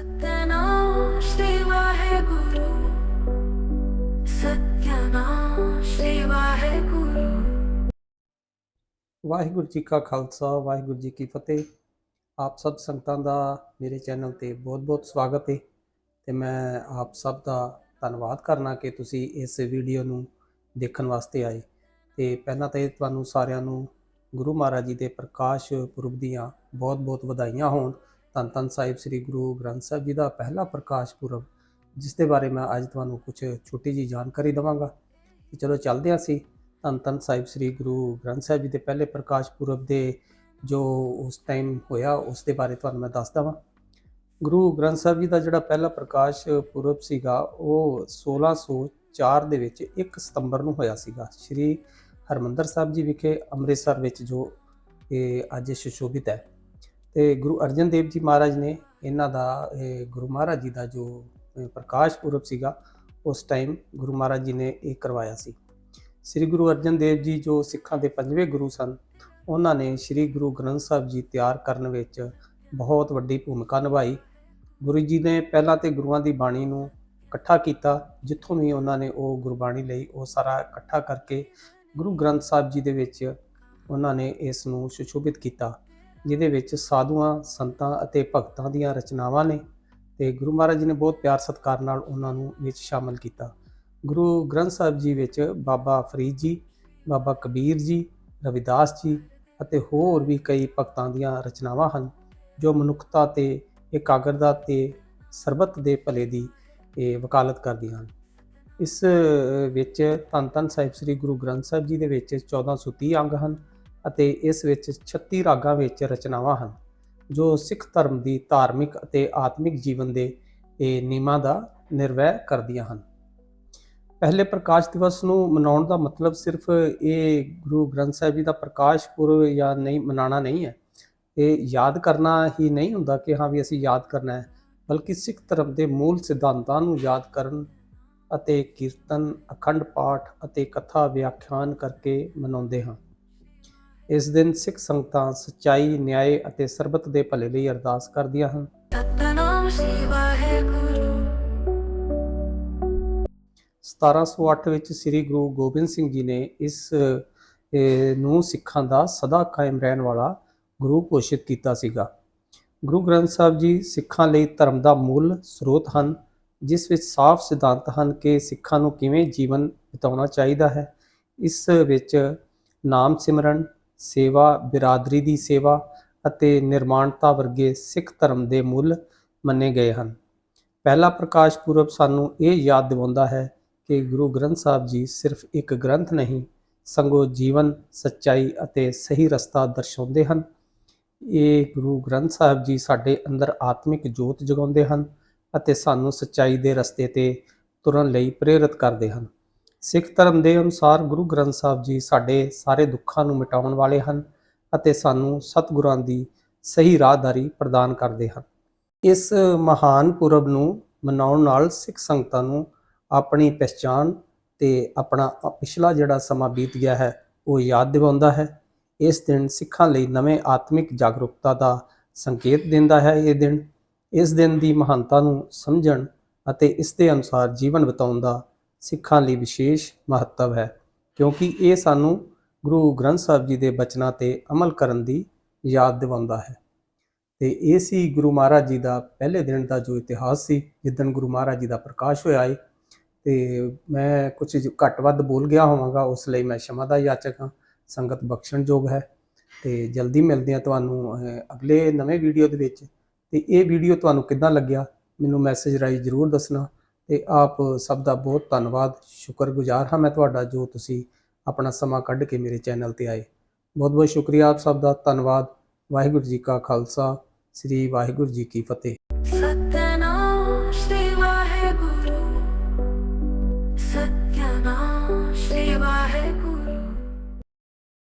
ਸਤਨਾਮ ਸ੍ਰੀ ਵਾਹਿਗੁਰੂ ਸਤਨਾਮ ਸ੍ਰੀ ਵਾਹਿਗੁਰੂ ਵਾਹਿਗੁਰੂ ਜੀ ਕਾ ਖਾਲਸਾ, ਵਾਹਿਗੁਰੂ ਜੀ ਕੀ ਫਤਿਹ। ਆਪ ਸਭ ਸੰਗਤਾਂ ਦਾ ਮੇਰੇ ਚੈਨਲ ਤੇ ਬਹੁਤ-ਬਹੁਤ ਸਵਾਗਤ ਹੈ ਤੇ ਮੈਂ ਆਪ ਸਭ ਦਾ ਧੰਨਵਾਦ ਕਰਨਾ ਕਿ ਤੁਸੀਂ ਇਸ ਵੀਡੀਓ ਨੂੰ ਦੇਖਣ ਵਾਸਤੇ ਆਏ। ਤੇ ਪਹਿਲਾਂ ਤਾਂ ਤੁਹਾਨੂੰ ਸਾਰਿਆਂ ਨੂੰ ਗੁਰੂ ਮਹਾਰਾਜ ਜੀ ਦੇ ਪ੍ਰਕਾਸ਼ ਪੁਰਬ ਦੀਆਂ ਬਹੁਤ-ਬਹੁਤ ਵਧਾਈਆਂ ਹੋਣ। ਧੰਨ ਧੰਨ ਸਾਹਿਬ ਸ੍ਰੀ ਗੁਰੂ ਗ੍ਰੰਥ ਸਾਹਿਬ ਜੀ ਦਾ ਪਹਿਲਾ ਪ੍ਰਕਾਸ਼ ਪੁਰਬ, ਜਿਸ ਦੇ ਬਾਰੇ ਮੈਂ ਅੱਜ ਤੁਹਾਨੂੰ ਕੁਝ ਛੋਟੀ ਜੀ ਜਾਣਕਾਰੀ ਦਵਾਂਗਾ। ਤੇ ਚਲੋ ਚੱਲਦੇ ਹਾਂ ਅਸੀਂ। ਧੰਨ ਧੰਨ ਸਾਹਿਬ ਸ੍ਰੀ ਗੁਰੂ ਗ੍ਰੰਥ ਸਾਹਿਬ ਜੀ ਦੇ ਪਹਿਲੇ ਪ੍ਰਕਾਸ਼ ਪੁਰਬ ਦੇ ਜੋ ਉਸ ਟਾਈਮ ਹੋਇਆ, ਉਸ ਦੇ ਬਾਰੇ ਤੁਹਾਨੂੰ ਮੈਂ ਦੱਸ ਵਾਂ ਗੁਰੂ ਗ੍ਰੰਥ ਸਾਹਿਬ ਜੀ ਦਾ ਜਿਹੜਾ ਪਹਿਲਾ ਪ੍ਰਕਾਸ਼ ਪੁਰਬ ਸੀਗਾ, ਉਹ 1604 ਦੇ ਵਿੱਚ 1 ਸਤੰਬਰ ਨੂੰ ਹੋਇਆ ਸੀਗਾ। ਸ੍ਰੀ ਹਰਮੰਦਰ ਸਾਹਿਬ ਜੀ ਵਿਖੇ ਅੰਮ੍ਰਿਤਸਰ ਵਿੱਚ ਜੋ ਇਹ ਅੱਜ ਸੁਸ਼ੋਭਿਤ ਹੈ। ਤੇ ਗੁਰੂ ਅਰਜਨ ਦੇਵ ਜੀ ਮਹਾਰਾਜ ਨੇ ਇਹਨਾਂ ਦਾ ਗੁਰੂ ਮਹਾਰਾਜ ਜੀ ਦਾ ਜੋ ਪ੍ਰਕਾਸ਼ ਪੁਰਬ ਸੀਗਾ, ਉਸ ਟਾਈਮ ਗੁਰੂ ਮਹਾਰਾਜ ਜੀ ਨੇ ਇਹ ਕਰਵਾਇਆ ਸੀ। ਸ੍ਰੀ ਗੁਰੂ ਅਰਜਨ ਦੇਵ ਜੀ ਜੋ ਸਿੱਖਾਂ ਦੇ ਪੰਜਵੇਂ ਗੁਰੂ ਸਨ, ਉਹਨਾਂ ਨੇ ਸ੍ਰੀ ਗੁਰੂ ਗ੍ਰੰਥ ਸਾਹਿਬ ਜੀ ਤਿਆਰ ਕਰਨ ਵਿੱਚ ਬਹੁਤ ਵੱਡੀ ਭੂਮਿਕਾ ਨਿਭਾਈ। ਗੁਰੂ ਜੀ ਨੇ ਪਹਿਲਾਂ ਤੇ ਗੁਰੂਆਂ ਦੀ ਬਾਣੀ ਨੂੰ ਇਕੱਠਾ ਕੀਤਾ, ਜਿੱਥੋਂ ਵੀ ਉਹਨਾਂ ਨੇ ਉਹ ਗੁਰਬਾਣੀ ਲਈ ਉਹ ਸਾਰਾ ਇਕੱਠਾ ਕਰਕੇ ਗੁਰੂ ਗ੍ਰੰਥ ਸਾਹਿਬ ਜੀ ਦੇ ਵਿੱਚ ਉਹਨਾਂ ਨੇ ਇਸ ਨੂੰ ਸੁਸ਼ੋਭਿਤ ਕੀਤਾ। ਜਿਹਦੇ ਵਿੱਚ ਸਾਧੂਆਂ, ਸੰਤਾਂ ਅਤੇ ਭਗਤਾਂ ਦੀਆਂ ਰਚਨਾਵਾਂ ਨੇ ਤੇ ਗੁਰੂ ਮਹਾਰਾਜ ਜੀ ਨੇ ਬਹੁਤ ਪਿਆਰ ਸਤਿਕਾਰ ਨਾਲ ਉਹਨਾਂ ਨੂੰ ਵਿੱਚ ਸ਼ਾਮਲ ਕੀਤਾ। ਗੁਰੂ ਗ੍ਰੰਥ ਸਾਹਿਬ ਜੀ ਵਿੱਚ ਬਾਬਾ ਫਰੀਦ ਜੀ, ਬਾਬਾ ਕਬੀਰ ਜੀ, ਰਵਿਦਾਸ ਜੀ ਅਤੇ ਹੋਰ ਵੀ ਕਈ ਭਗਤਾਂ ਦੀਆਂ ਰਚਨਾਵਾਂ ਹਨ, ਜੋ ਮਨੁੱਖਤਾ ਤੇ ਇਕਾਗਰਤਾ ਤੇ ਸਰਬੱਤ ਦੇ ਭਲੇ ਦੀ ਇਹ ਵਕਾਲਤ ਕਰਦੀਆਂ ਹਨ। ਇਸ ਵਿੱਚ ਧੰਨ ਧੰਨ ਸਾਹਿਬ ਸ੍ਰੀ ਗੁਰੂ ਗ੍ਰੰਥ ਸਾਹਿਬ ਜੀ ਦੇ ਵਿੱਚ 1430 ਅੰਗ ਹਨ ਅਤੇ ਇਸ ਵਿੱਚ 36 ਰਾਗਾਂ ਵਿੱਚ ਰਚਨਾਵਾਂ ਹਨ, ਜੋ ਸਿੱਖ ਧਰਮ ਦੀ ਧਾਰਮਿਕ ਅਤੇ ਆਤਮਿਕ ਜੀਵਨ ਦੇ ਇਹ ਨਿਯਮਾਂ ਦਾ ਨਿਰਵਹਿ ਕਰਦੀਆਂ ਹਨ। ਪਹਿਲੇ ਪ੍ਰਕਾਸ਼ ਦਿਵਸ ਨੂੰ ਮਨਾਉਣ ਦਾ ਮਤਲਬ ਸਿਰਫ ਇਹ ਗੁਰੂ ਗ੍ਰੰਥ ਸਾਹਿਬ ਜੀ ਦਾ ਪ੍ਰਕਾਸ਼ ਪੁਰਬ ਜਾਂ ਨਹੀਂ, ਮਨਾਉਣਾ ਨਹੀਂ ਹੈ। ਇਹ ਯਾਦ ਕਰਨਾ ਹੀ ਨਹੀਂ ਹੁੰਦਾ ਕਿ ਹਾਂ ਵੀ ਅਸੀਂ ਯਾਦ ਕਰਨਾ ਹੈ, ਬਲਕਿ ਸਿੱਖ ਧਰਮ ਦੇ ਮੂਲ ਸਿਧਾਂਤਾਂ ਨੂੰ ਯਾਦ ਕਰਨ ਅਤੇ ਕੀਰਤਨ, ਅਖੰਡ ਪਾਠ ਅਤੇ ਕਥਾ ਵਿਆਖਿਆਨ ਕਰਕੇ ਮਨਾਉਂਦੇ ਹਾਂ। ਇਸ ਦਿਨ ਸਿੱਖ ਸੰਗਤਾਂ ਸੱਚਾਈ ਨਿਆਂ ਅਤੇ ਸਰਬੱਤ ਦੇ ਭਲੇ ਲਈ ਅਰਦਾਸ ਕਰਦੀਆਂ ਹਨ। ਸਤਨਾਮ ਸ੍ਰੀ ਵਾਹਿਗੁਰੂ। 1708 ਵਿੱਚ ਸ੍ਰੀ ਗੁਰੂ ਗੋਬਿੰਦ ਸਿੰਘ ਜੀ ਨੇ ਇਸ ਨੂੰ ਸਿੱਖਾਂ ਦਾ ਸਦਾ ਕਾਇਮ ਰਹਿਣ ਵਾਲਾ ਗੁਰੂ ਘੋਸ਼ਿਤ ਕੀਤਾ ਸੀਗਾ। ਗੁਰੂ ਗ੍ਰੰਥ ਸਾਹਿਬ ਜੀ ਸਿੱਖਾਂ ਲਈ ਧਰਮ ਦਾ ਮੂਲ ਸਰੋਤ ਹਨ ਜਿਸ ਵਿੱਚ ਸਾਫ਼ ਸਿਧਾਂਤ ਹਨ ਕਿ ਸਿੱਖਾਂ ਨੂੰ ਕਿਵੇਂ ਜੀਵਨ ਬਿਤਾਉਣਾ ਚਾਹੀਦਾ ਹੈ। ਇਸ ਵਿੱਚ ਨਾਮ ਸਿਮਰਨ ਸੇਵਾ, ਬਿਰਾਦਰੀ ਦੀ ਸੇਵਾ ਅਤੇ ਨਿਰਮਾਣਤਾ ਵਰਗੇ ਸਿੱਖ ਧਰਮ ਦੇ ਮੁੱਲ ਮੰਨੇ ਗਏ ਹਨ। ਪਹਿਲਾ ਪ੍ਰਕਾਸ਼ ਪੁਰਬ ਸਾਨੂੰ ਇਹ ਯਾਦ ਦਿਵਾਉਂਦਾ ਹੈ ਕਿ ਗੁਰੂ ਗ੍ਰੰਥ ਸਾਹਿਬ ਜੀ ਸਿਰਫ ਇੱਕ ਗ੍ਰੰਥ ਨਹੀਂ, ਸੰਗੋ ਜੀਵਨ, ਸੱਚਾਈ ਅਤੇ ਸਹੀ ਰਸਤਾ ਦਰਸਾਉਂਦੇ ਹਨ। ਇਹ ਗੁਰੂ ਗ੍ਰੰਥ ਸਾਹਿਬ ਜੀ ਸਾਡੇ ਅੰਦਰ ਆਤਮਿਕ ਜੋਤ ਜਗਾਉਂਦੇ ਹਨ ਅਤੇ ਸਾਨੂੰ ਸੱਚਾਈ ਦੇ ਰਸਤੇ ਤੇ ਤੁਰਨ ਲਈ ਪ੍ਰੇਰਿਤ ਕਰਦੇ ਹਨ। ਸਿੱਖ ਧਰਮ ਦੇ ਅਨੁਸਾਰ ਗੁਰੂ ਗ੍ਰੰਥ ਸਾਹਿਬ ਜੀ ਸਾਡੇ ਸਾਰੇ ਦੁੱਖਾਂ ਨੂੰ ਮਿਟਾਉਣ ਵਾਲੇ ਹਨ ਅਤੇ ਸਾਨੂੰ ਸਤਿਗੁਰਾਂ ਦੀ ਸਹੀ ਰਾਹਦਾਰੀ ਪ੍ਰਦਾਨ ਕਰਦੇ ਹਨ। ਇਸ ਮਹਾਨ ਪੁਰਬ ਨੂੰ ਮਨਾਉਣ ਨਾਲ ਸਿੱਖ ਸੰਗਤਾਂ ਨੂੰ ਆਪਣੀ ਪਛਾਣ ਤੇ ਆਪਣਾ ਪਿਛਲਾ ਜਿਹੜਾ ਸਮਾਂ ਬੀਤ ਗਿਆ ਹੈ, ਉਹ ਯਾਦ ਦਿਵਾਉਂਦਾ ਹੈ। ਇਸ ਦਿਨ ਸਿੱਖਾਂ ਲਈ ਨਵੇਂ ਆਤਮਿਕ ਜਾਗਰੂਕਤਾ ਦਾ ਸੰਕੇਤ ਦਿੰਦਾ ਹੈ ਇਹ ਦਿਨ। ਇਸ ਦਿਨ ਦੀ ਮਹਾਨਤਾ ਨੂੰ ਸਮਝਣ ਅਤੇ ਇਸ ਦੇ ਅਨੁਸਾਰ ਜੀਵਨ ਬਿਤਾਉਣ ਦਾ ਸਿੱਖਾਂ ਲਈ ਵਿਸ਼ੇਸ਼ ਮਹੱਤਵ ਹੈ, ਕਿਉਂਕਿ ਇਹ ਸਾਨੂੰ ਗੁਰੂ ਗ੍ਰੰਥ ਸਾਹਿਬ ਜੀ ਦੇ ਬਚਨਾਂ ਤੇ ਅਮਲ ਕਰਨ ਦੀ ਯਾਦ ਦਿਵਾਉਂਦਾ ਹੈ। ਤੇ ਇਹ ਸੀ ਗੁਰੂ ਮਹਾਰਾਜ ਜੀ ਦਾ ਪਹਿਲੇ ਦਿਨ ਦਾ ਜੋ ਇਤਿਹਾਸ ਸੀ, ਜਿੱਦਣ ਗੁਰੂ ਮਹਾਰਾਜ ਜੀ ਦਾ ਪ੍ਰਕਾਸ਼ ਹੋਇਆ ਏ। ਤੇ ਮੈਂ ਕੁਝ ਘੱਟ ਵੱਧ ਬੋਲ ਗਿਆ ਹੋਵਾਂਗਾ, ਉਸ ਲਈ ਮੈਂ ਸ਼ਮਾ ਦਾ ਯਾਚਕ ਹਾਂ, ਸੰਗਤ ਬਖਸ਼ਣਯੋਗ ਹੈ। ਤੇ ਜਲਦੀ ਮਿਲਦੇ ਹਾਂ ਤੁਹਾਨੂੰ ਅਗਲੇ ਨਵੇਂ ਵੀਡੀਓ ਦੇ ਵਿੱਚ। ਤੇ ਇਹ ਵੀਡੀਓ ਤੁਹਾਨੂੰ ਕਿੱਦਾਂ ਲੱਗਿਆ, ਮੈਨੂੰ ਮੈਸੇਜ ਰਾਹੀਂ ਜਰੂਰ ਦੱਸਣਾ। ਤੇ ਆਪ ਸਭ ਦਾ ਬਹੁਤ ਧੰਨਵਾਦ, ਸ਼ੁਕਰਗੁਜ਼ਾਰ ਹਾਂ ਮੈਂ ਤੁਹਾਡਾ ਜੋ ਤੁਸੀਂ ਆਪਣਾ ਸਮਾਂ ਕੱਢ ਕੇ ਮੇਰੇ ਚੈਨਲ ਤੇ ਆਏ। ਬਹੁਤ ਬਹੁਤ ਸ਼ੁਕਰੀਆ ਆਪ ਸਭ ਦਾ, ਧੰਨਵਾਦ। ਵਾਹਿਗੁਰੂ ਜੀ ਕਾ ਖਾਲਸਾ, ਸ੍ਰੀ ਵਾਹਿਗੁਰੂ ਜੀ ਕੀ ਫਤਿਹ। ਸਤਨਾਮ ਸ੍ਰੀ ਵਾਹਿਗੁਰੂ।